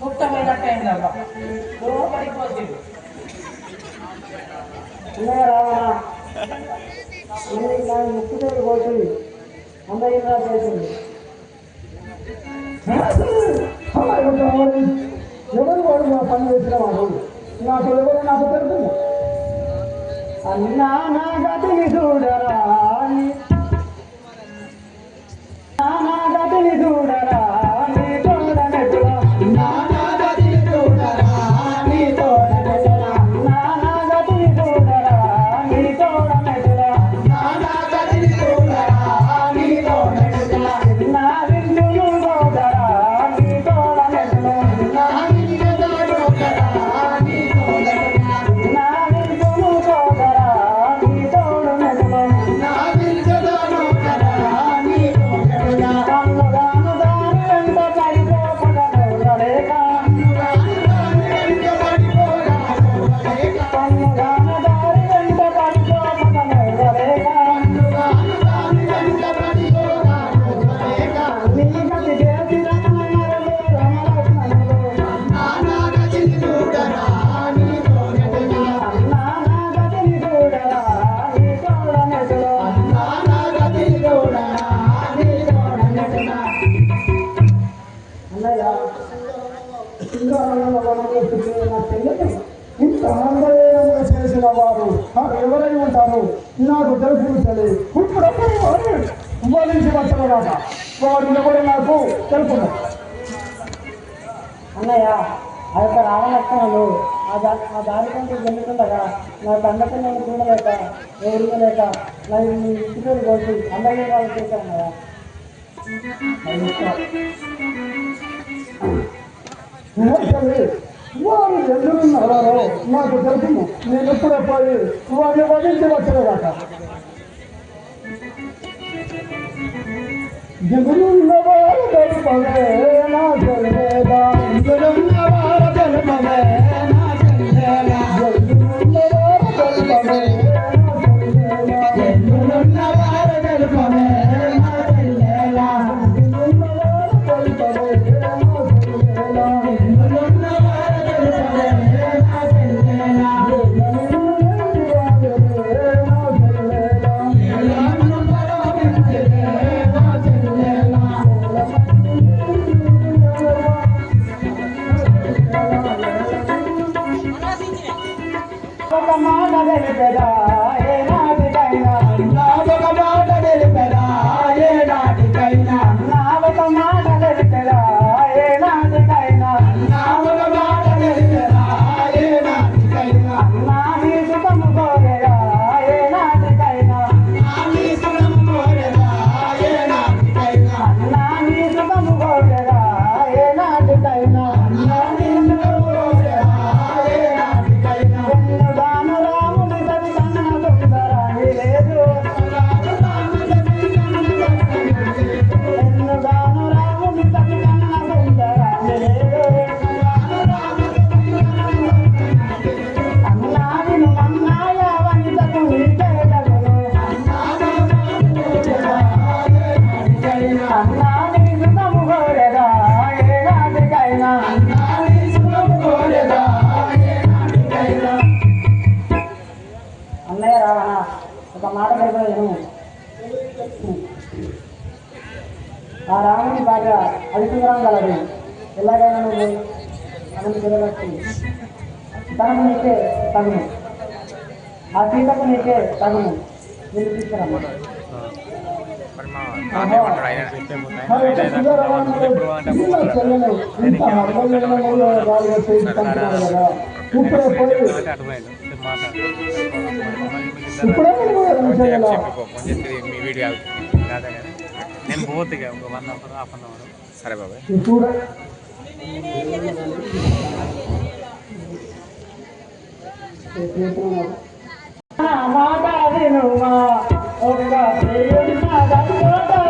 ముక్తమైనట్టయిందమ్మా పడిపోతుంది ముక్కుతో పోతుంది. అందరిలా చేసింది ఎవరు వాడు మా పని చేసిన వాడు? నాకు ఎవరు నాకు తెలుసు? అన్నా నా గతిని చూడరా ತಿಳಿದೂಡ నాకు తెలుసు ఇప్పుడు ఉపయోగించి పట్టలేదాట వాడు నిలబడి నాకు తెలుసు. అన్నయ్య ఆ యొక్క రావణక్షణాలు ఆ దారి కంటే జరుగుతుండగా నా తండ్రి నేను చూడలేక ఎదురుకోలేక నా ఇంటి పేరు కొట్టి అందరికీ వాళ్ళు చేశాను కదా తల్లి ఎదురున్న ఎవరో నాకు తెలుసును నేను ఇప్పుడే పోయి వాడిని వదిలించి వచ్చినదాకా దిగులున్న వారు తెలుపవే నా తెలివేదా దిగులున్న వారు తెలుపవే ಬೇಡ ఆ రాముడి భార్య అధికంగా కలదు. ఎలాగైనా నువ్వు మనం పిలవచ్చు తనము నీకే తగును. ఆ సీతకు నీకే తగును. వినిపిస్తున్నాము ఇప్పుడే పోయి ఇప్పుడే మీ వీడియో నేను పోతే ఒక one hour half an hour సరే బాబాయ్ మాతా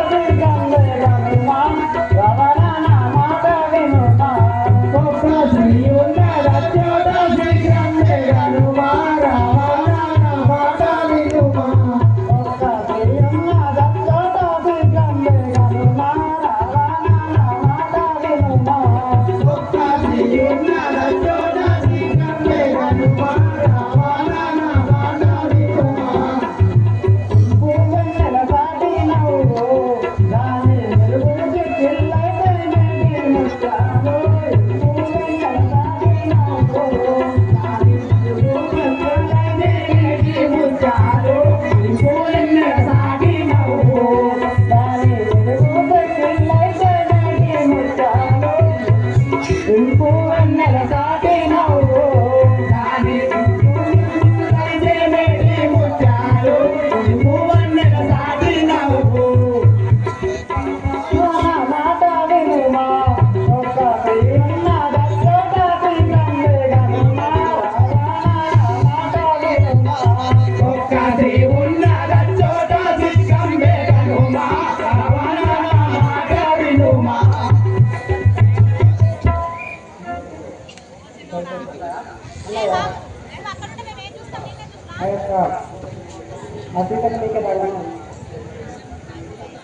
Jauh,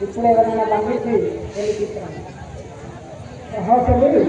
ఇప్పుడు ఎవరైనా పంపించి వెళ్ళి తీసుకురండి ఆహా చెల్లెలు